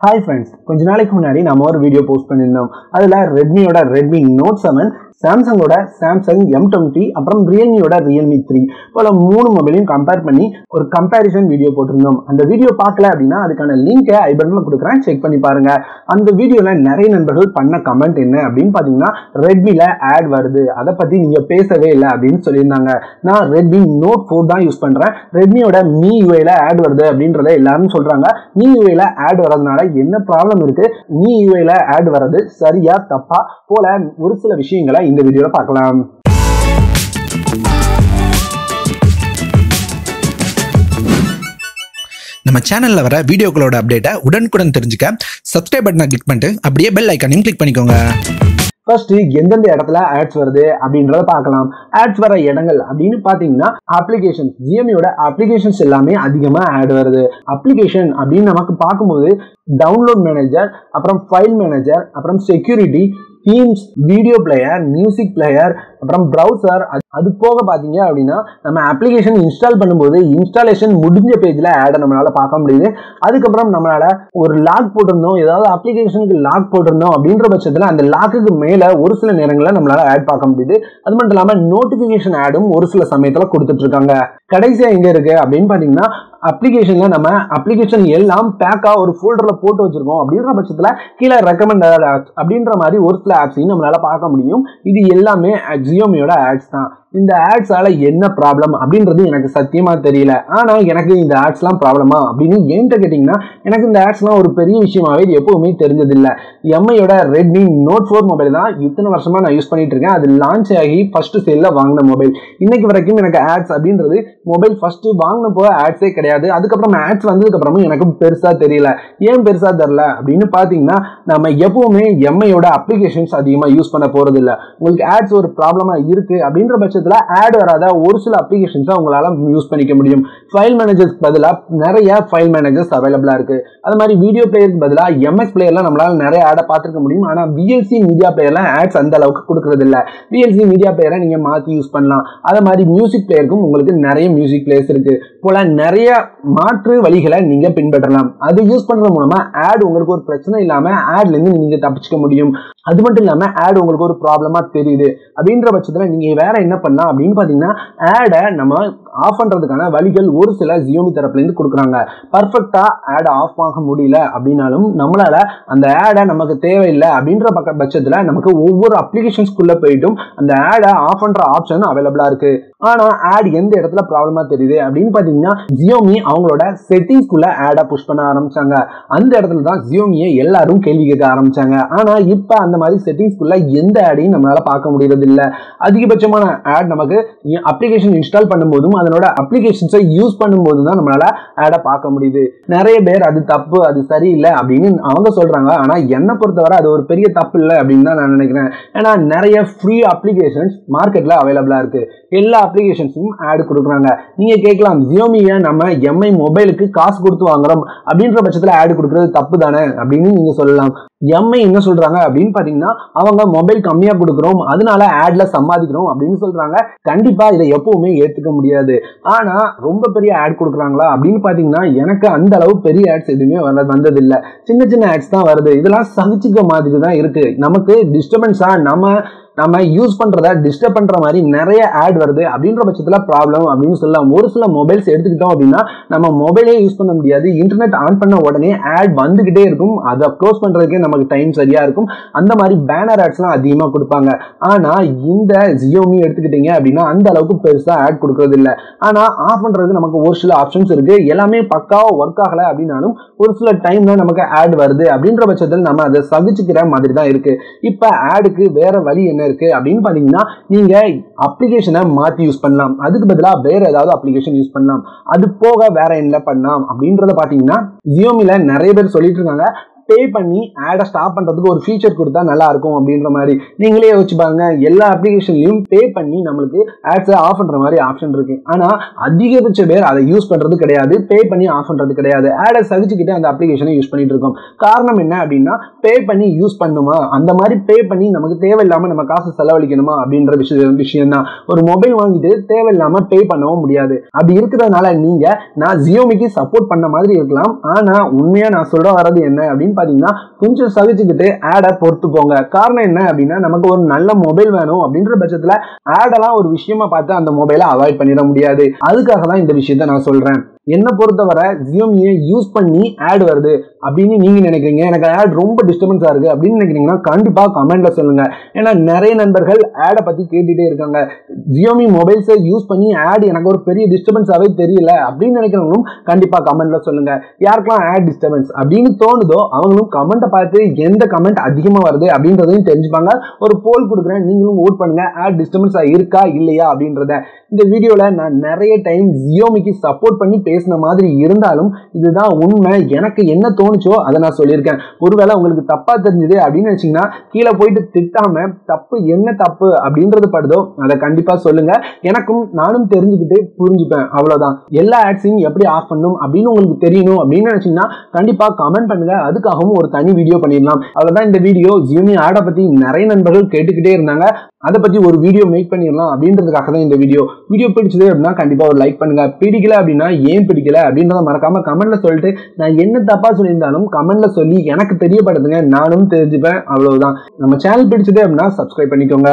Hi friends கொஞ்ச நாளைக்கு முன்னாடி நம்ம ஒரு வீடியோ போஸ்ட் பண்ணியிருந்தோம். அதில் ரெட்மியோட ரெட்மி நோட் செவன் சாம்சங்கோட சாம்சங் எம் டுவெண்ட்டி அப்புறம் ரியல்மியோட ரியல்மி த்ரீ போல மூணு மொபைலையும் கம்பேர் பண்ணி ஒரு கம்பேரிசன் வீடியோ போட்டிருந்தோம். அந்த வீடியோ பார்க்கல அப்படின்னா அதுக்கான லிங்கை ஐ பட்டனில் கொடுக்குறேன். செக் பண்ணி பாருங்க. அந்த வீடியோவில் நிறைய நண்பர்கள் பண்ண கமெண்ட் என்ன அப்படின்னு பார்த்தீங்கன்னா ரெட்மியில் ஆட் வருது. அதை பற்றி நீங்கள் பேசவே இல்லை அப்படின்னு சொல்லியிருந்தாங்க. நான் ரெட்மி நோட் ஃபோர் தான் யூஸ் பண்ணுறேன் ரெட்மியோட மீ யூஐல ஆட் வருது அப்படின்றத எல்லாரும் சொல்கிறாங்க மீ யூஐல ஆட் வர்றதுனால என்ன ப்ராப்ளம் இருக்கு? மீ யூஐல ஆட் வர்றது சரியா தப்பா? போல ஒரு சில விஷயங்களை இந்த வீடியோல பார்க்கலாம். நம்ம சேனல்ல வர வீடியோக்களோட அப்டேட்டை உடனுக்குடன் தெரிஞ்சுக்க சப்ஸ்கிரைப் பட்டனை கிளிக் பண்ணிட்டு அப்படியே பெல் ஐக்கானையும் கிளிக் பண்ணிக்கோங்க. ஃபர்ஸ்ட் எந்தெந்த இடத்துல ஆட்ஸ் வருது அப்படின்றத பார்க்கலாம். ஆட்ஸ் வர இடங்கள் அப்படின்னு பார்த்தீங்கன்னா அப்ளிகேஷன் ஜிஎம்இயோட அப்ளிகேஷன்ஸ் எல்லாமே அதிகமாக ஆட் வருது. அப்ளிகேஷன் அப்படின்னு நமக்கு பார்க்கும்போது டவுன்லோட் மேனேஜர் அப்புறம் ஃபைல் மேனேஜர் அப்புறம் security themes video player music player அப்புறம் ப்ரௌசர் அது போக பார்த்தீங்க அப்படின்னா நம்ம அப்ளிகேஷன் இன்ஸ்டால் பண்ணும்போது இன்ஸ்டாலேஷன் முடிஞ்ச பேஜில் ஆடை நம்மளால் பார்க்க முடியுது. அதுக்கப்புறம் நம்மளால் ஒரு லாக் போட்டிருந்தோம் ஏதாவது அப்ளிகேஷனுக்கு லாக் போட்டிருந்தோம் அப்படின்ற பட்சத்தில் அந்த லாக்குக்கு மேலே ஒரு சில நேரங்களில் நம்மளால் ஆட் பார்க்க முடியுது. அது மட்டும் இல்லாமல் நோட்டிஃபிகேஷன் ஆடும் ஒரு சில சமயத்தில் கொடுத்துட்ருக்காங்க கடைசியாக எங்கே இருக்குது அப்படின்னு பார்த்தீங்கன்னா அப்ளிகேஷனில் நம்ம அப்ளிகேஷன் எல்லாம் பேக்காக ஒரு ஃபோல்டரில் போட்டு வச்சுருக்கோம். அப்படின்ற பட்சத்தில் கீழே ரெக்கமெண்டட் ஆப்ஸ் அப்படின்ற மாதிரி ஒரு சில ஆப்ஸையும் நம்மளால் பார்க்க முடியும். இது எல்லாமே ஜியோமியோட ஆட்ஸ் தான். இந்த ஆட்ஸால என்ன ப்ராப்ளம் அப்படின்றது எனக்கு சத்தியமா தெரியல. ஆனா எனக்கு இந்த ஆட்ஸ்லாம் ப்ராப்ளமா அப்படின்னு என்கிட்ட கேட்டிங்கன்னா எனக்கு இந்த ஆட்ஸ்லாம் ஒரு பெரிய விஷயமாவே இது எப்பவுமே தெரிஞ்சதில்லை. எம்ஐயோட ரெட்மி நோட் ஃபோர் மொபைல் தான். இத்தனை வருஷமா நான் யூஸ் பண்ணிட்டு இருக்கேன். அது லான்ச் ஆகி ஃபர்ஸ்ட் சேல்ல வாங்கின மொபைல் இன்னைக்கு வரைக்கும் எனக்கு ஆட்ஸ் அப்படின்றது மொபைல் ஃபர்ஸ்ட் வாங்கினப்போ ஆட்ஸே கிடையாது. அதுக்கப்புறம் ஆட்ஸ் வந்ததுக்கு அப்புறமும் எனக்கு பெருசா தெரியல. ஏன் பெருசா தெரில அப்படின்னு பாத்தீங்கன்னா நம்ம எப்பவுமே எம்ஐயோட அப்ளிகேஷன்ஸ் அதிகமாக யூஸ் பண்ண போறது இல்லை உங்களுக்கு ஆட்ஸ் ஒரு ப்ராப்ளமா இருக்கு அப்படின்ற பட்சத்தில் ஆட் வராத ஒரு சில அப்ளிகேஷன்ஸை உங்களால யூஸ் பண்ணிக்க முடியும். ஃபைல் மேனேஜர்ஸ் பதிலாக நிறைய ஃபைல் மேனேஜர்ஸ் அவைலபிளா இருக்கு. அது மாதிரி வீடியோ பிளேயருக்கு பதிலாக எம்எஸ் பிளேயர்லாம் நம்மளால நிறைய ஆடை பார்த்துருக்க முடியும். ஆனால் விஎல்சி மீடியா பிளேயர்லாம் ஆட்ஸ் அந்த அளவுக்கு கொடுக்குறதில்ல இல்ல. விஎல்சி மீடியா பிளேயரை நீங்கள் மாற்றி யூஸ் பண்ணலாம். அதை மாதிரி மியூசிக் பிளேயருக்கும் உங்களுக்கு நிறைய மியூசிக் பிளேயர்ஸ் இருக்கு. போல் நிறைய மாற்று வழிகளை நீங்கள் பின்பற்றலாம். அது யூஸ் பண்ணுறது மூலமாக ஆட் உங்களுக்கு ஒரு பிரச்சனை இல்லாமல் ஆட்ல இருந்து நீங்க தப்பிச்சுக்க முடியும். அது மட்டும் இல்லாம ஆட் உங்களுக்கு ஒரு ப்ராப்ளமா தெரியுது. அப்படின்ற பட்சத்துல நீங்க வேற என்ன பண்ணலாம் அப்படின்னு பாத்தீங்கன்னா ஆடை நம்ம ஆஃப் பண்றதுக்கான வழிகள் ஒரு சில ஜியோமி தரப்புல இருந்து கொடுக்குறாங்க. பர்ஃபெக்டாக ஆடை ஆஃப் ஆக முடியல அப்படின்னாலும் நம்மளால அந்த ஆடை நமக்கு தேவையில்லை அப்படின்ற பக்க பட்சத்துல நமக்கு ஒவ்வொரு அப்ளிகேஷன்ஸ்குள்ளே போயிட்டும் அந்த ஆடை ஆஃப் பண்ற ஆப்ஷன் அவைலபிளா இருக்கு. ஆனா ஆட் எந்த இடத்துல ப்ராப்ளமா தெரியுது அப்படின்னு பாத்தீங்கன்னா ஜியோமி அவங்களோட செட்டிங்ஸ்குள்ள ஆடை புஷ் பண்ண ஆரம்பிச்சாங்க. அந்த இடத்துல தான் ஜியோமியை எல்லாரும் கேள்வி கேட்க ஆரம்பிச்சாங்க. ஆனா இப்போ அந்த மாதிரி செட்டிங்ஸ்குள்ள எந்த ஆடையும் நம்மளால பார்க்க முடியறது இல்ல அதிகபட்சமான ஆட் நமக்கு அப்ளிகேஷன் இன்ஸ்டால் பண்ணும்போதும் அதனோட அப்ளிகேஷன்ஸை யூஸ் பண்ணும்போது தான் நம்மளால ஆடை பார்க்க முடியுது. நிறைய பேர் அது தப்பு அது சரியில்லை அப்படின்னு அவங்க சொல்றாங்க. ஆனா என்னை பொறுத்தவரை அது ஒரு பெரிய தப்பு இல்லை அப்படின்னு தான் நான் நினைக்கிறேன். ஏன்னா நிறைய ஃப்ரீ அப்ளிகேஷன்ஸ் மார்க்கெட்ல அவைலபிளா இருக்கு. எல்லா அப்ளிகேஷன்ஸும் ஆட் கொடுக்குறாங்க. நீங்க கேட்கலாம் ஜியோமியை நம்ம எம்ஐ மொபைலுக்கு காசு கொடுத்து வாங்குறோம்? அப்படின்ற பட்சத்தில் ஆட் கொடுக்கறது தப்பு தானே அப்படின்னு நீங்க சொல்லலாம். எம்ஐ என்ன சொல்றாங்க அப்படின்னு பாத்தீங்கன்னா அவங்க மொபைல் கம்மியா கொடுக்குறோம் அதனால ஆட்ல சம்பாதிக்கிறோம் அப்படின்னு சொல்றாங்க. கண்டிப்பா இதை எப்பவுமே ஏத்துக்க முடியாது. ஆனா ரொம்ப பெரிய ஆட் கொடுக்குறாங்களா அப்படின்னு பாத்தீங்கன்னா எனக்கு அந்த அளவு பெரிய ஆட்ஸ் எதுவுமே வர வந்ததில்லை. சின்ன சின்ன ஆட்ஸ் தான் வருது. இதெல்லாம் சகிச்சுக்க மாதிரி தான் இருக்கு. நமக்கு டிஸ்டர்பன்ஸா நம்ம நம்ம யூஸ் பண்றத டிஸ்டர்ப் பண்ற மாதிரி நிறைய ஆட் வருது. அப்படின்ற பட்சத்துல ப்ராப்ளம் அப்படின்னு சொல்லலாம். ஒரு சில மொபைல்ஸ் எடுத்துக்கிட்டோம் அப்படின்னா நம்ம மொபைலே யூஸ் பண்ண முடியாது. இன்டர்நெட் ஆன் பண்ண உடனே ஆட் வந்துகிட்டே இருக்கும். அதை க்ளோஸ் பண்றதுக்கே நமக்கு டைம் சரியா இருக்கும். அந்த மாதிரி பேனர் ஆட்ஸ்லாம் அதிகமாக கொடுப்பாங்க. ஆனா இந்த ஜியோமி எடுத்துக்கிட்டீங்க அப்படின்னா அந்த அளவுக்கு பெருசா ஆட் கொடுக்கறது இல்லை. ஆனா ஆஃப் பண்றது நமக்கு ஒரு சில ஆப்ஷன்ஸ் இருக்கு. எல்லாமே பக்காவா ஒர்க் ஆகல அப்படின்னாலும் ஒரு சில டைம்ல நமக்கு ஆட் வருது. அப்படின்ற பட்சத்தில் நம்ம அதை சகிச்சுக்கிற மாதிரி தான் இருக்கு. இப்ப ஆடுக்கு வேற வழி என்ன? இருக்கு. அப்படின்னு பாத்தீங்கன்னா நீங்க அப்ளிகேஷனை மாத்தி யூஸ் பண்ணலாம். அதுக்கு பதிலாக வேற ஏதாவது அப்ளிகேஷன் யூஸ் பண்ணலாம். அது போக வேற என்ன பண்ணலாம் அப்படின்றத பாத்தீங்கன்னா ஜியோமில நிறைய பேர் சொல்லிட்டு இருக்காங்க. பே பண்ணி ஆடை ஸ்டாப் பண்றதுக்கு ஒரு ஃபீச்சர் கொடுத்தா நல்லா இருக்கும் அப்படின்ற மாதிரி நீங்களே யோசிச்சு பாருங்க. எல்லா அப்ளிகேஷன்லையும் பே பண்ணி நம்மளுக்கு ஆட்ஸை ஆஃப் பண்ற மாதிரி ஆப்ஷன் இருக்கு. ஆனா அதிகபட்ச பேர் அதை யூஸ் பண்றது கிடையாது. பே பண்ணி ஆஃப் பண்றது கிடையாது. ஆடை சகிச்சுக்கிட்டு அந்த அப்ளிகேஷனை யூஸ் பண்ணிட்டு இருக்கோம். காரணம் என்ன அப்படின்னா பே பண்ணி யூஸ் பண்ணுமா? அந்த மாதிரி பே பண்ணி நமக்கு தேவையில்லாம நம்ம காசு செலவழிக்கணுமா அப்படின்ற விஷயம் விஷயம் தான் ஒரு மொபைல் வாங்கிட்டு தேவையில்லாம பே பண்ணவும் முடியாது. அப்படி இருக்கிறதுனால நீங்க நான் ஜியோமிக்கு சப்போர்ட் பண்ண மாதிரி இருக்கலாம். ஆனா உண்மையா நான் சொல்ல வர்றது என்ன அப்படின்னு பாத்தீங்கன்னா கொஞ்சம் சகிச்சுக்கிட்டு ஆடை பொறுத்து போங்க காரணம் என்ன அப்படின்னா நமக்கு ஒரு நல்ல மொபைல் வேணும் அப்படின்ற பட்சத்துல ஆடெல்லாம் ஒரு விஷயமா பார்த்து அந்த மொபைலை அவாய்ட் பண்ணிட முடியாது. அதுக்காக தான் இந்த விஷயத்த நான் சொல்றேன். என்னை பொறுத்தவரை ஜியோமியை யூஸ் பண்ணி ஆட் வருது அப்படின்னு நீங்க நினைக்கிறீங்க? எனக்கு ஆட் ரொம்ப டிஸ்டர்பன்ஸா இருக்கு அப்படின்னு நினைக்கிறீங்கன்னா கண்டிப்பா கமெண்ட்ல சொல்லுங்க. ஏன்னா நிறைய நண்பர்கள் ஆடை பத்தி கேட்டுட்டே இருக்காங்க. ஜியோமி மொபைல்ஸை யூஸ் பண்ணி ஆட் எனக்கு ஒரு பெரிய டிஸ்டர்பன்ஸாவே தெரியல அப்படின்னு நினைக்கிறவங்களும் கண்டிப்பா கமெண்ட்ல சொல்லுங்க. யாருக்கெல்லாம் ஆட் டிஸ்டர்பன்ஸ் அப்படின்னு தோணுதோ அவங்களும் கமெண்ட்டை பார்த்து எந்த கமெண்ட் அதிகமா வருது அப்படின்றதையும் தெரிஞ்சுப்பாங்க. ஒரு போல் கொடுக்குறேன். நீங்களும் ஓட் பண்ணுங்க. ஆட் டிஸ்டர்பன்ஸா இருக்கா இல்லையா அப்படின்றத. இந்த வீடியோல நான் நிறைய டைம் ஜியோமிக்கு சப்போர்ட் பண்ணி பேசின மாதிரி இருந்தாலும் இதுதான் உண்மை. எனக்கு என்ன தோணுச்சோ அதை நான் சொல்லியிருக்கேன். ஒருவேளை உங்களுக்கு தப்பா தெரிஞ்சது அப்படின்னு நினைச்சீங்கன்னா கீழே போயிட்டு திட்டாம தப்பு என்ன தப்பு அப்படின்றது படுதோ அதை கண்டிப்பா சொல்லுங்க. எனக்கும் நானும் தெரிஞ்சுக்கிட்டு புரிஞ்சுப்பேன். அவ்வளவுதான். எல்லா ஆட்ஸையும் எப்படி ஆஃப் பண்ணும் அப்படின்னு உங்களுக்கு தெரியணும் அப்படின்னு நினைச்சீங்கன்னா கண்டிப்பா கமெண்ட் பண்ணுங்க. அதுக்காகவும் ஒரு தனி வீடியோ பண்ணிடலாம். அவ்வளவுதான். இந்த வீடியோ ஜியோமி ஆடை பத்தி நிறைய நண்பர்கள் கேட்டுக்கிட்டே இருந்தாங்க. அதை பத்தி ஒரு வீடியோ மேக் பண்ணிடலாம் அப்படின்றதுக்காக தான் இந்த வீடியோ வீடியோ பிடிச்சது அப்படின்னா கண்டிப்பா ஒரு லைக் பண்ணுங்க. பிடிக்கல அப்படின்னா ஏன் பிடிக்கல அப்படின்றத மறக்காம கமெண்ட்ல சொல்லிட்டு நான் என்ன தப்பா சொல்லியிருந்தாலும் கமெண்ட்ல சொல்லி எனக்கு தெரியப்படுத்துங்க. நானும் தெரிஞ்சுப்பேன். அவ்வளவுதான். நம்ம சேனல் பிடிச்சது அப்படின்னா சப்ஸ்கிரைப் பண்ணிக்கோங்க.